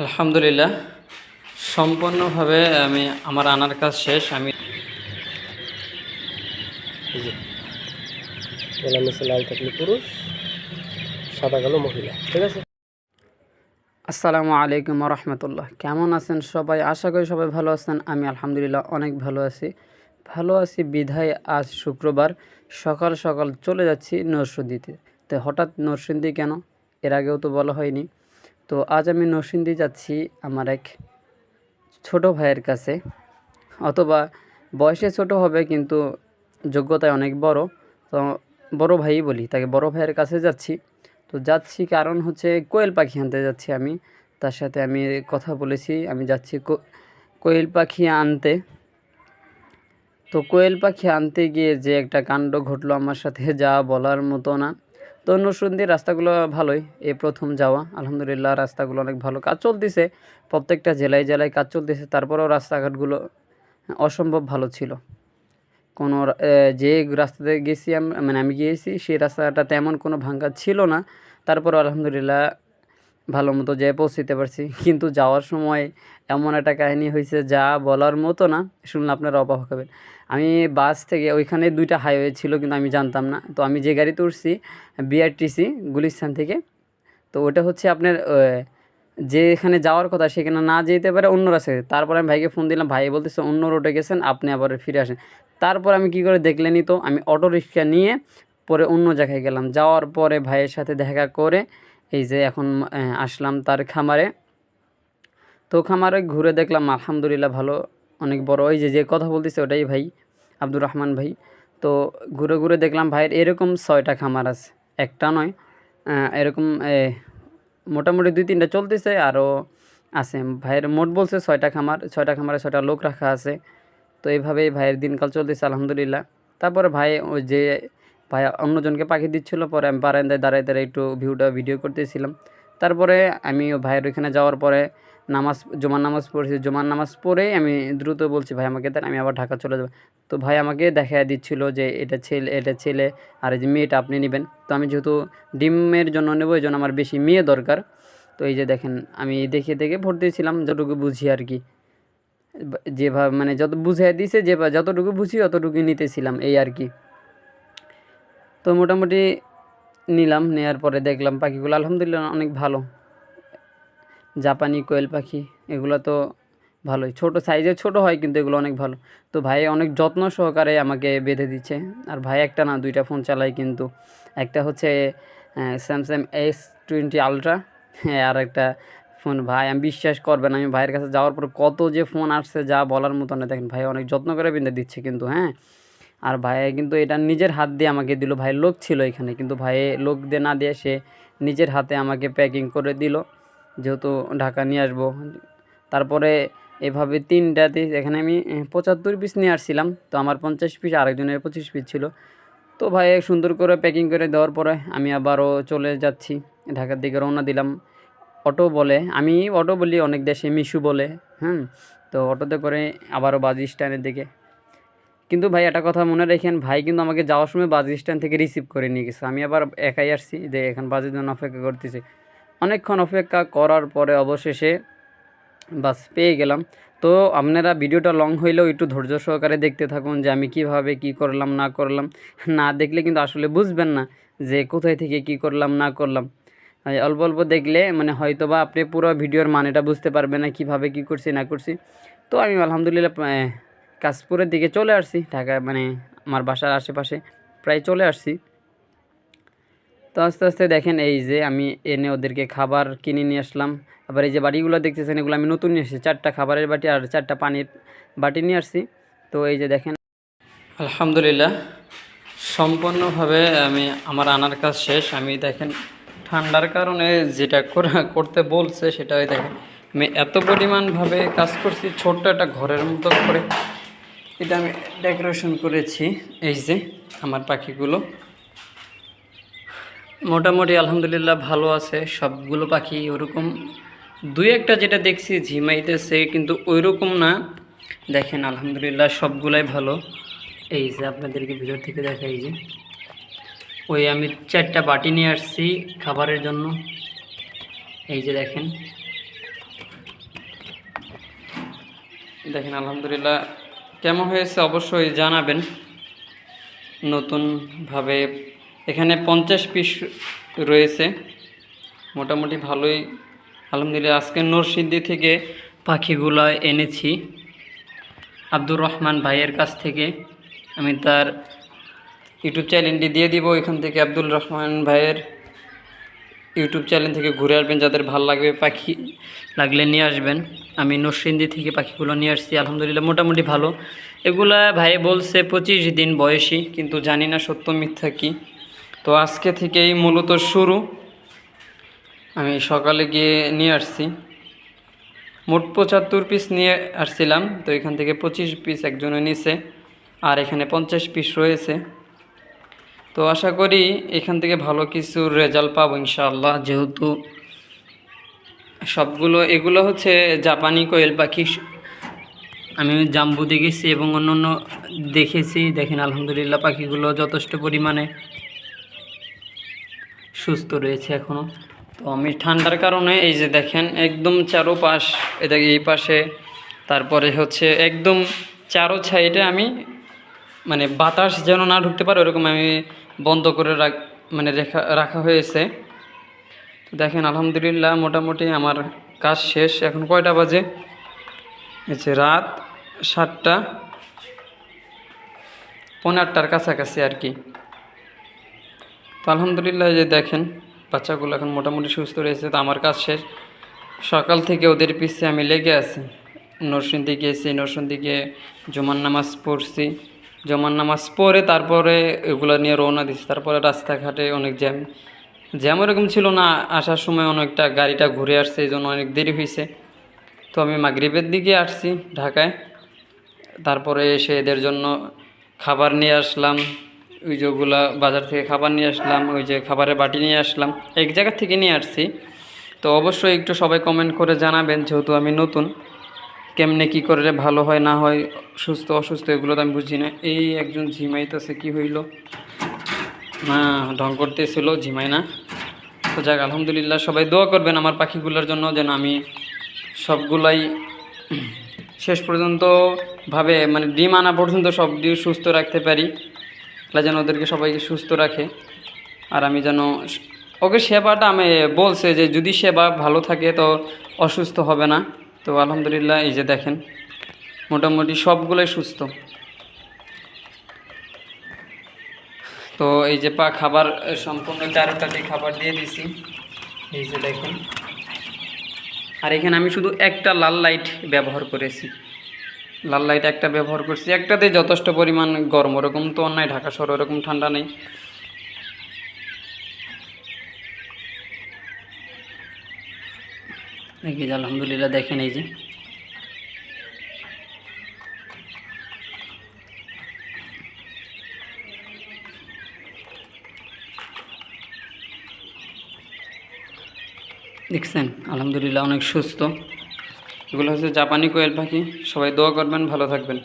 আলহামদুলিল্লাহ। সম্পূর্ণভাবে আমি আমার আনার কাজ শেষ আমি গোলাম লাল থাকলে পুরুষ সাদা কালো মহিলা ঠিক আছে? আসসালামু আলাইকুম রহমতুল্লাহ। কেমন আছেন সবাই? আশা করি সবাই ভালো আছেন। আমি আলহামদুলিল্লাহ অনেক ভালো আছি। ভালো আছি বিধায় আজ শুক্রবার। সকাল সকাল চলে যাচ্ছি নরসিংদীতে। তো হঠাৎ নরসিংদী কেন? এর আগেও তো বলা হয়নি। তো আজ আমি নরসিংদী যাচ্ছি আমার এক ছোট ভাইয়ের কাছে। অথবা বয়সে ছোট হবে, কিন্তু যোগ্যতায় অনেক বড়। তো বড় ভাই বলি, তাকে বড় ভাইয়ের কাছে যাচ্ছি। তো যাচ্ছি কারণ হচ্ছে কোয়েল পাখি আনতে যাচ্ছি আমি। তার সাথে আমি কথা বলেছি, আমি যাচ্ছি কোয়েল পাখি আনতে। তো কোয়েল পাখি আনতে গিয়ে যে একটা কাণ্ড ঘটলো আমার সাথে, যা বলার মতো না। তো নসরুন্দির রাস্তাগুলো ভালোই, এ প্রথম যাওয়া। আলহামদুলিল্লাহ রাস্তাগুলো অনেক ভালো। কাজ চলতেছে, প্রত্যেকটা জেলায় জেলায় কাজ চলতেছে, তারপরেও রাস্তাঘাটগুলো অসম্ভব ভালো ছিল। কোনো যে রাস্তাতে গেছি আমি মানে আমি গিয়েছি, সেই রাস্তাটা তেমন কোনো ভাঙ্গা ছিল না। তারপর আলহামদুলিল্লাহ ভালো মতো যেয়ে পৌঁছতে পারছি। কিন্তু যাওয়ার সময় এমন একটা কাহিনী হয়েছে যা বলার মতো না, শুনলে আপনারা অবাক হবেন। আমি বাস থেকে ওইখানে দুইটা হাইওয়ে ছিল কিন্তু আমি জানতাম না। তো আমি যে গাড়িতে উঠছি বিআরটিসি গুলিস্তান থেকে, তো ওটা হচ্ছে আপনার যেখানে যাওয়ার কথা সেখানে না যেতে পারে অন্য রাস্তায় তারপর আমি ভাইকে ফোন দিলাম, ভাই, বলতেছে অন্য রোডে গেছেন, আপনি আবার ফিরে আসেন। তারপর আমি কি করে দেখলেনি তো, আমি অটো রিক্সা নিয়ে পরে অন্য জায়গায় গেলাম। যাওয়ার পরে ভাইয়ের সাথে দেখা করে এই যে এখন আসলাম তার খামারে। তো খামারে ঘুরে দেখলাম, আলহামদুলিল্লাহ ভালো, অনেক বড়। ওই যে যে কথা বলতেছে ওটাই ভাই, আব্দুর রহমান ভাই। তো ঘুরে ঘুরে দেখলাম ভাইয়ের এরকম ছয়টা খামার আছে। একটা নয় এরকম মোটামুটি দুই তিনটা চলতেছে, আরও আছে। ভাইয়ের মোট বলছে ছয়টা খামার, ছয়টা খামারে ছয়টা লোক রাখা আছে। তো এইভাবেই ভাইয়ের দিনকাল চলতেছে, আলহামদুলিল্লাহ। তারপরে ভাই, ওই যে ভাই অন্যজনকে পাখি দিচ্ছিল, পরে আমি বারান্দায় দাঁড়ায় দাঁড়ায় একটু ভিউটা ভিডিও করতেছিলাম। তারপরে আমি ভাইয়ের ওইখানে যাওয়ার পরে নামাজ, জুমার নামাজ পড়েছি। জুমার নামাজ পড়েই আমি দ্রুত বলছি, ভাই, আমাকে দেন, আমি আবার ঢাকা চলে যাব। তো ভাই আমাকে দেখা দিচ্ছিল যে এটা ছেলে এটা ছেলে আর এই যে মেয়েটা আপনি নেবেন। তো আমি যেহেতু ডিমের জন্য নেব, এই জন্য আমার বেশি মেয়ে দরকার। তো এই যে দেখেন, আমি দেখে দেখে ভোট দিয়েছিলাম যতটুকু বুঝি আর কি। যেভাবে মানে যত বুঝিয়ে দিয়েছে যে যতটুকু বুঝি অতটুকু নিতেছিলাম, এই আর কি। তো মোটামুটি নিলাম নেওয়ার পরে দেখলাম পাখিগুলো আলহামদুলিল্লাহ অনেক ভালো। জাপানি কোয়েল পাখি, এগুলো তো ভালোই। ছোট সাইজে ছোট হয় কিন্তু এগুলো অনেক ভালো। তো ভাই অনেক যত্ন সহকারে আমাকে বেঁধে দিচ্ছে। আর ভাই একটা না, দুইটা ফোন চালায় কিন্তু। একটা হচ্ছে স্যামসাং এস টোয়েন্টি আলট্রা হ্যাঁ আর একটা ফোন। ভাই, আমি বিশ্বাস করবেন, আমি ভাইয়ের কাছে যাওয়ার পর কত যে ফোন আসছে, যা বলার মতো না। দেখেন ভাই অনেক যত্ন করে বেঁধে দিচ্ছে কিন্তু হ্যাঁ? আর ভাই কিন্তু এটা নিজের হাত দিয়ে আমাকে দিল। ভাই লোক ছিল এখানে, কিন্তু ভাই লোক দিয়ে না দিয়ে সে নিজের হাতে আমাকে প্যাকিং করে দিল। যেহেতু ঢাকা নিয়ে আসব, তারপরে এভাবে তিনটাতে এখানে আমি পঁচাত্তর পিস নিয়ে আসছিলাম, তো আমার পঞ্চাশ পিস আরেকজনের পঁচিশ পিস ছিল। তো ভাই সুন্দর করে প্যাকিং করে দেওয়ার পরে আমি আবারও চলে যাচ্ছি, ঢাকার দিকে রওনা দিলাম। অটো বলে, আমি অটো বলি, অনেক দেশে মিশু বলে হ্যাঁ তো অটোতে করে আবারও বাজি স্ট্যান্ডের দিকে। কিন্তু ভাই, একটা কথা মনে রাখেন, ভাই কিন্তু আমাকে যাওয়ার সময় বাস স্ট্যান্ড থেকে রিসিভ করে নিয়ে গেছে। আমি আবার একাই আসছি, যে এখন বাসের জন্য অপেক্ষা করতেছি। অনেকক্ষণ অপেক্ষা করার পরে অবশেষে বাস পেয়ে গেলাম। তো আপনারা ভিডিওটা লং হইলেও একটু ধৈর্য সহকারে দেখতে থাকুন যে আমি কীভাবে কি করলাম, না করলাম। না দেখলে কিন্তু আসলে বুঝবেন না যে কোথায় থেকে কি করলাম, না করলাম। অল্প অল্প দেখলে মানে হয়তো বা আপনি পুরো ভিডিওর মানেটা বুঝতে পারবেন না কীভাবে কি করছি, না করছি। তো আমি আলহামদুলিল্লাহ কাশপুরের দিকে চলে আসছি ঢাকা মানে আমার বাসার আশেপাশে প্রায় চলে আসছি। তো আস্তে আস্তে দেখেন এই যে আমি এনে ওদেরকে খাবার কিনে নিয়ে আসলাম। আবার এই যে বাটিগুলো দেখতেছেন, এগুলো আমি নতুন নিয়ে এসেছি চারটা খাবারের বাটি আর চারটা পানির বাটি নিয়ে আসছি। তো এই যে দেখেন, আলহামদুলিল্লাহ, সম্পূর্ণভাবে আমি, আমার আনার কাজ শেষ। আমি দেখেন, ঠান্ডার কারণে যেটা করা- করতে বলছে সেটাই দেখেন। আমি এত পরিমাণভাবে কাজ করছি, ছোট্ট একটা ঘরের মতো করে। এটা আমি ডেকোরেশন করেছি, এই যে আমার পাখিগুলো। মোটামুটি আলহামদুলিল্লাহ ভালো আছে, সবগুলো পাখি ওরকম। দুই একটা যেটা দেখছি ঝিমাইতেছে, কিন্তু ওইরকম না। দেখেন, আলহামদুলিল্লাহ সবগুলাই ভালো। এই যে আপনাদেরকে ভিতর থেকে দেখাই যে, ওই আমি চারটা বাটি নিয়ে আসছি খাবারের জন্য। এই যে দেখেন। দেখেন, আলহামদুলিল্লাহ কেমন হয়েছে অবশ্যই জানাবেন। নতুনভাবে এখানে পঞ্চাশ পিস রয়েছে। মোটামুটি ভালোই। আলহামদুলিল্লাহ, আজকে নরসিদ্ধি থেকে পাখিগুলো এনেছি। আব্দুর রহমান ভাইয়ের কাছ থেকে। আমি তার ইউটিউব চ্যানেলটি দিয়ে দিব। এখান থেকে আব্দুল রহমান ভাইয়ের ইউটিউব চ্যানেল থেকে ঘুরে আসবেন, যাদের ভালো লাগবে পাখি লাগলে নিয়ে আসবেন। আমি নরসিংদী থেকে পাখিগুলো নিয়ে আসছি, আলহামদুলিল্লাহ মোটামুটি ভালো। এগুলা ভাই বলছে পঁচিশ দিন বয়সী, কিন্তু জানি না সত্য মিথ্যা কি। তো আজকে থেকেই মূলত শুরু। আমি সকালে গিয়ে নিয়ে আসছি। মোট পঁচাত্তর পিস নিয়ে আসছিলাম, তো এখান থেকে পঁচিশ পিস একজনে নিছে, আর এখানে পঞ্চাশ পিস রয়েছে। তো আশা করি এখান থেকে ভালো কিছু রেজাল্ট পাবো ইনশাআল্লাহ। যেহেতু সবগুলো, এগুলো হচ্ছে জাপানি কোয়েল পাখি। আমি জাম্বু দেখেছি এবং অন্য অন্য দেখেছি। দেখেন, আলহামদুলিল্লাহ পাখিগুলো যথেষ্ট পরিমাণে সুস্থ রয়েছে এখনও তো আমি ঠান্ডার কারণে এই যে দেখেন, একদম চারোপাশ, এটা এই পাশে, তারপরে হচ্ছে একদম চারো সাইডে আমি মানে বাতাস যেন না ঢুকতে পারে, ওরকম আমি বন্ধ করে মানে রেখা, রাখা হয়েছে। দেখেন, আলহামদুলিল্লাহ, মোটামুটি আমার কাজ শেষ। এখন কয়টা বাজে? হচ্ছে রাত সাতটা পনেরো আটটার কাছাকাছি আর কি। তো আলহামদুলিল্লাহ যে দেখেন, বাচ্চাগুলো এখন মোটামুটি সুস্থ রয়েছে, তো আমার কাজ শেষ। সকাল থেকে ওদের পিছিয়ে আমি লেগে আছি। নরসিংদী গিয়েছি, নরসিংদী গিয়ে জমান নামাজ পড়ছি। জমান নামাজ পড়ে, তারপরে এগুলো নিয়ে রওনা দিচ্ছি তারপরে রাস্তাঘাটে অনেক জ্যাম। জ্যাম এরকম ছিল না, আসার সময় অনেকটা গাড়িটা ঘুরে আসছে এই জন্য অনেক দেরি হয়েছে। তো আমি মাগরিবের দিকে আসছি ঢাকায়। তারপরে এসে এদের জন্য খাবার নিয়ে আসলাম। ওই যেগুলা বাজার থেকে খাবার নিয়ে আসলাম, ওই যে খাবারের বাটি নিয়ে আসলাম। এক জায়গা থেকে নিয়ে আসছি। তো অবশ্যই একটু সবাই কমেন্ট করে জানাবেন, যেহেতু আমি নতুন। কেমনে কি করলে ভালো হয়, না হয়, সুস্থ, অসুস্থ, এগুলো তো আমি বুঝি না। এই একজন ঝিমাইতেছে, কি হইল? না, ঢং করতেছিল, ঝিমাই না। তো যাক, আলহামদুলিল্লাহ, সবাই দোয়া করবেন আমার পাখিগুলোর জন্য, যেন আমি সবগুলাই শেষ পর্যন্ত ভাবে মানে ডিম আনা পর্যন্ত সব ডিম সুস্থ রাখতে পারি। আল্লাহ যেন ওদেরকে সবাইকে সুস্থ রাখে। আর আমি যেন ওকে সেবাটা আমি বলছে যে, যদি সেবা ভালো থাকে, তো অসুস্থ হবে না। তো আলহামদুলিল্লাহ, এই যে দেখেন, মোটামুটি সবগুলোই সুস্থ। তো এই যে পা খাবার সম্পূর্ণ চারটাতে খাবার দিয়ে দিছি, এই যে দেখেন। আর এখানে আমি শুধু একটা লাল লাইট ব্যবহার করেছি। লাল লাইট একটা ব্যবহার করছি একটাতে যথেষ্ট পরিমাণ গরম, ওরকম তো অন্যায় ঢাকা শহর ওরকম ঠান্ডা নেই। দেখি আলহামদুলিল্লাহ, দেখেন এই যে। দেখছেন, আলহামদুলিল্লাহ অনেক সুস্থ। এগুলো হচ্ছে জাপানি কোয়েল পাখি। সবাই দোয়া করবেন, ভালো থাকবেন।